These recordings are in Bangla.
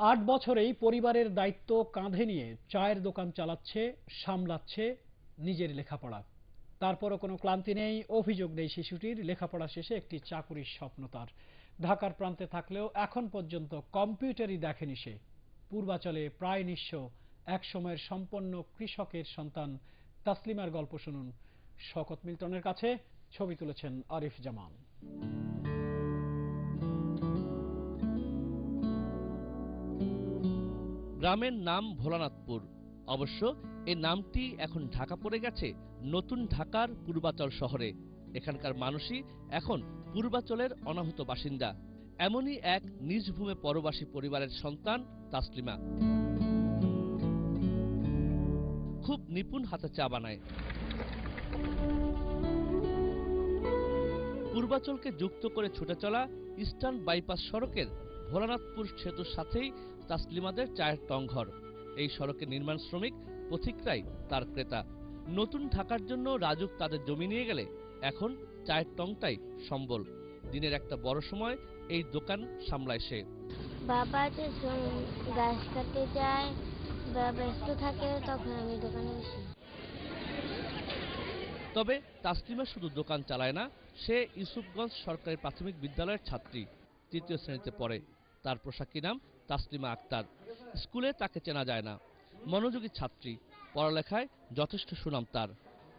আট বছরেই পরিবারের দায়িত্ব কাঁধে নিয়ে চায়ের দোকান চালাচ্ছে, সামলাচ্ছে নিজের লেখাপড়া। তারপরও কোনো ক্লান্তি নেই, অভিযোগ নেই শিশুটির, লেখাপড়া শেষে একটি চাকুরির স্বপ্ন তার। ঢাকার প্রান্তে থাকলেও এখন পর্যন্ত কম্পিউটারই দেখেনি সে। পূর্বাচলে প্রায় নিঃস্ব এক সময়ের সম্পন্ন কৃষকের সন্তান। তাসলিমার গল্প শুনুন। শকত মিল্টনের কাছে ছবি তুলেছেন আরিফ জামান। গ্রামের নাম ভোলানাথপুর। অবশ্য এই নামটি এখন ঢাকা পড়ে গেছে নতুন ঢাকার পূর্বাচল শহরে। এখানকার মানুষই এখন পূর্বাচলের অনাহত বাসিন্দা। এমনই এক নিজ ভূমে পরবাসী পরিবারের সন্তান তাসলিমা। খুব নিপুণ হাতে চা বানায়। পূর্বাচলকে যুক্ত করে ছুটে চলা ইস্টার্ন বাইপাস সড়কের ভোলানাথপুর সেতুর সাথেই তাসলিমাদের চায়ের টংঘর। এই সড়কের নির্মাণ শ্রমিক পথিকরাই তার ক্রেতা। নতুন ঢাকার জন্য রাজুক তাদের জমি নিয়ে গেলে এখন চায়ের টংটাই সম্বল। দিনের একটা বড় সময় এই দোকান সামলায় সে। বাবা যে গাছ কাটতে যায় বা ব্যস্ত থাকে তখন আমি দোকানে বসি। তবে তাসলিমা শুধু দোকান চালায় না সে ইউসুফগঞ্জ সরকারি প্রাথমিক বিদ্যালয়ের ছাত্রী তৃতীয় শ্রেণীতে পড়ে। তার পোশাকি নাম? তাসলিমা আক্তার। স্কুলে তাকে চেনা যায় না। মনোযোগী ছাত্রী। পড়ালেখায় যথেষ্ট সুনাম তার।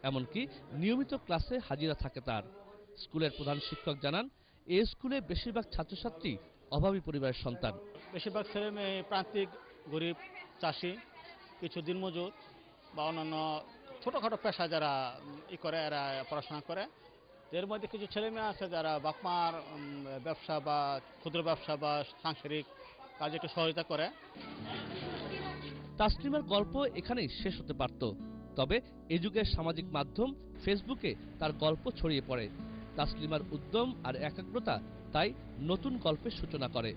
এমনকি নিয়মিত ক্লাসে হাজিরা থাকে তার। স্কুলের প্রধান শিক্ষক জানান, এ স্কুলে বেশিরভাগ ছাত্রছাত্রী অভাবী পরিবারের সন্তান। বেশিরভাগ ছেলে মেয়ে প্রান্তিক, গরিব, চাষি, কিছু দিনমজুর বা অন্যান্য ছোটোখাটো পেশা যারা ই করে, এরা পড়াশোনা করে। এর মধ্যে কিছু ছেলে মেয়ে আছে যারা বাপমার ব্যবসা বা ক্ষুদ্র ব্যবসা বা সাংসারিক কাজে একটু সহযোগিতা করে। তাসলিমার গল্প এখানেই শেষ হতে পারত। তবে এ যুগের সামাজিক মাধ্যম ফেসবুকে তার গল্প ছড়িয়ে পড়ে। তাসলিমার উদ্যম আর একাগ্রতা তাই নতুন গল্পের সূচনা করে।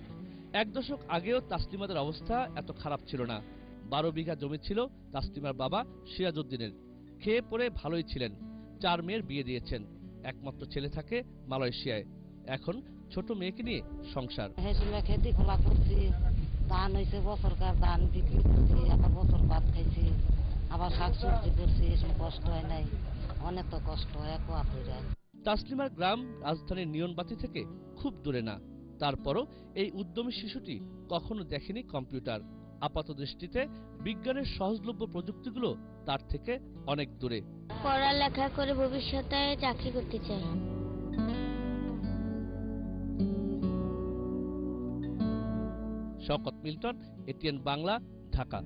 এক দশক আগেও তাসলিমাদের অবস্থা এত খারাপ ছিল না। বারো বিঘা জমি ছিল তাসলিমার বাবা সিরাজউদ্দিনের। খেয়ে পড়ে ভালোই ছিলেন। চার মেয়ের বিয়ে দিয়েছেন। একমাত্র ছেলে থাকে মালয়েশিয়ায়। এখন ছোট মেয়েকে নিয়ে সংসার। খেতে খোলা করছি ধান হয়েছে বছরকার ধান বিক্রি করছি আবার বছর ভাত খাইছি আবার শাক সবজি করছি এসব কষ্ট হয় নাই। অনেক তো কষ্ট হয় এক হাত তাসলিমার গ্রাম রাজধানীর নিয়নবাতি থেকে খুব দূরে না। তারপরও এই উদ্যমী শিশুটি কখনো দেখেনি কম্পিউটার। আপাত দৃষ্টিতে বিজ্ঞানের সহজলভ্য প্রযুক্তিগুলো তার থেকে অনেক দূরে। পড়ালেখা করে ভবিষ্যতে চাকরি করতে চাই। শওকত মিল্টন এটিএন বাংলা ঢাকা।